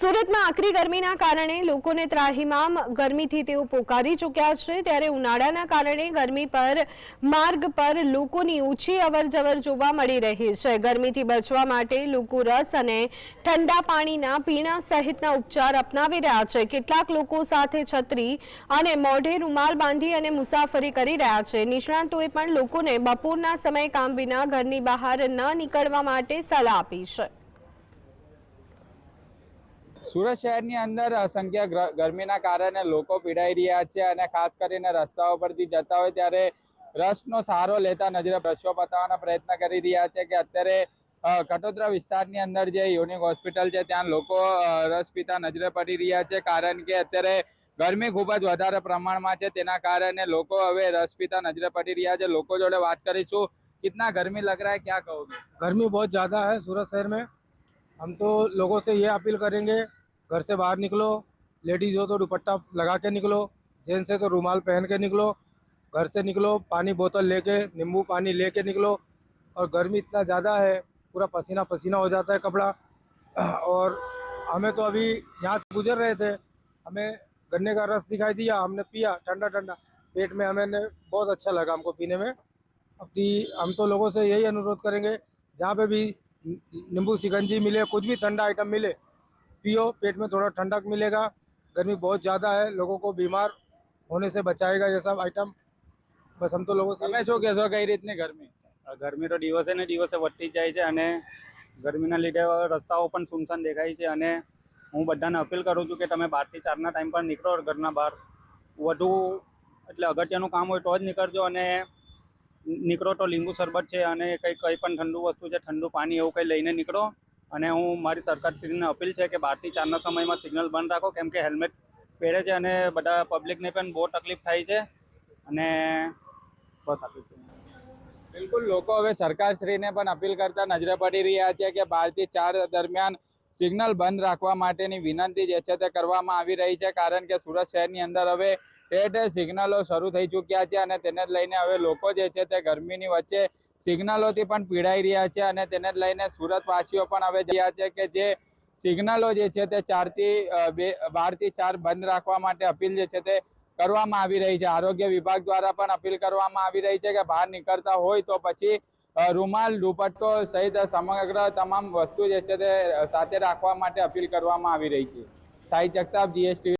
સુરતમાં આકરી ગરમીના કારણે લોકોને ત્રાહિમામ ગરમીથી તેઓ પોકારી ચૂક્યા છે. ત્યારે ઉનાળાના કારણે ગરમી પર માર્ગ પર લોકોની ઓછી અવરજવર જોવા મળી રહી છે. ગરમીથી બચવા માટે લોકો રસ અને ઠંડા પાણીના પીણા સહિતના ઉપચાર અપનાવી રહ્યા છે. કેટલાક લોકો સાથે છત્રી અને મોઢે રૂમાલ બાંધી અને મુસાફરી કરી રહ્યા છે. નિષ્ણાંતોએ પણ લોકોને બપોરના સમયે કામ વિના ઘરની બહાર ન નીકળવા માટે સલાહ આપી છે. સુરત શહેરની અંદર અસંખ્ય ગ્ર- ગરમીના કારણે લોકો પીડાઈ રહ્યા છે અને ખાસ કરીને રસ્તાઓ પરથી જતા હોય ત્યારે રસનો સહારો લેતા નજરે દ્રશ્યો બતાવવાના પ્રયત્ન કરી રહ્યા છે કે અત્યારે અ, કટોદરા વિસ્તારની અંદર જે યુનિક હોસ્પિટલ છે ત્યાં લોકો અ, રસ પીતા નજરે પડી રહ્યા છે કારણ કે અત્યારે ગરમી ખૂબ જ વધારે પ્રમાણમાં છે તેના કારણે લોકો હવે રસ પીતા નજરે પડી રહ્યા છે લોકો જોડે વાત કરીશું કિતના ગરમી લગ રહા है क्या कहोगे गर्मी बहुत ज़्यादा है सूरत शहर में हम तो लोगों से ये अपील करेंगे घर से बाहर निकलो लेडीज़ हो तो दुपट्टा लगा के निकलो जेंट्स है तो रूमाल पहन के निकलो, घर से निकलो, पानी बोतल लेके, नींबू पानी लेके निकलो, और गर्मी इतना ज़्यादा है, पूरा पसीना पसीना हो जाता है कपड़ा। और हमें तो अभी यहाँ से गुजर रहे थे, हमें गन्ने का रस दिखाई दिया, हमने पिया, ठंडा ठंडा, पेट में हमें बहुत अच्छा लगा हमको पीने में। अपनी हम तो लोगों से यही अनुरोध करेंगे, जहाँ पे भी नींबू शिकंजी मिले, कुछ भी ठंडा आइटम मिले पियो पेट में थोड़ा ठंडक मिलेगा गर्मी बहुत ज़्यादा है लोगों को बीमार होने से बचाएगा ये सब आइटम बस हम तो लोगों से તમે શું કહેશો કઈ રીતની ગરમી આ ગરમી તો દિવસે ને દિવસે વધતી જ જાય છે અને ગરમીના લીધે રસ્તાઓ પણ સુનસાન દેખાય છે અને હું બધાને અપીલ કરું છું કે તમે બારથી ચારના ટાઈમ પર નીકળો ઘરના બહાર વધુ એટલે અગત્યનું કામ હોય તો જ નીકળજો અને નીકળો તો લીંબુ શરબત છે અને કંઈ કંઈ પણ ઠંડુ વસ્તુ છે ઠંડુ પાણી એવું કંઈ લઈને નીકળો અને હું મારી સરકારશ્રીને અપીલ છે કે બારથી ચારના સમયમાં સિગ્નલ બંધ રાખો, કેમ કે હેલ્મેટ પહેરે છે અને બધા પબ્લિકને પણ બહુ તકલીફ થાય છે. અને બસ આટલું બિલકુલ, લોકો હવે સરકારશ્રીને પણ અપીલ કરતા નજરે પડી રહ્યા છે કે બારથી ચાર દરમિયાન સિગ્નલ બંધ રાખવા માટેની વિનંતી જે છે તે કરવામાં આવી રહી છે, કારણ કે સુરત શહેરની અંદર હવે ઠેર સિગ્નલો શરૂ થઈ ચૂક્યા છે અને તેને લઈને હવે લોકો જે છે તે ગરમીની વચ્ચે સિગ્નલોથી પણ પીડાઈ રહ્યા છે અને તેને લઈને સુરતવાસીઓ પણ હવે રહ્યા છે કે જે સિગ્નલો જે છે તે ચારથી બે, બારથી ચાર બંધ રાખવા માટે અપીલ જે છે તે કરવામાં આવી રહી છે. આરોગ્ય વિભાગ દ્વારા પણ અપીલ કરવામાં આવી રહી છે કે બહાર નીકળતા હોય તો પછી રૂમાલ, દુપટ્ટો સહિત સમગ્ર તમામ વસ્તુ જે છે તે સાથે રાખવા માટે અપીલ કરવામાં આવી રહી છે. સાહિત્ય જગતાપ જીએસટી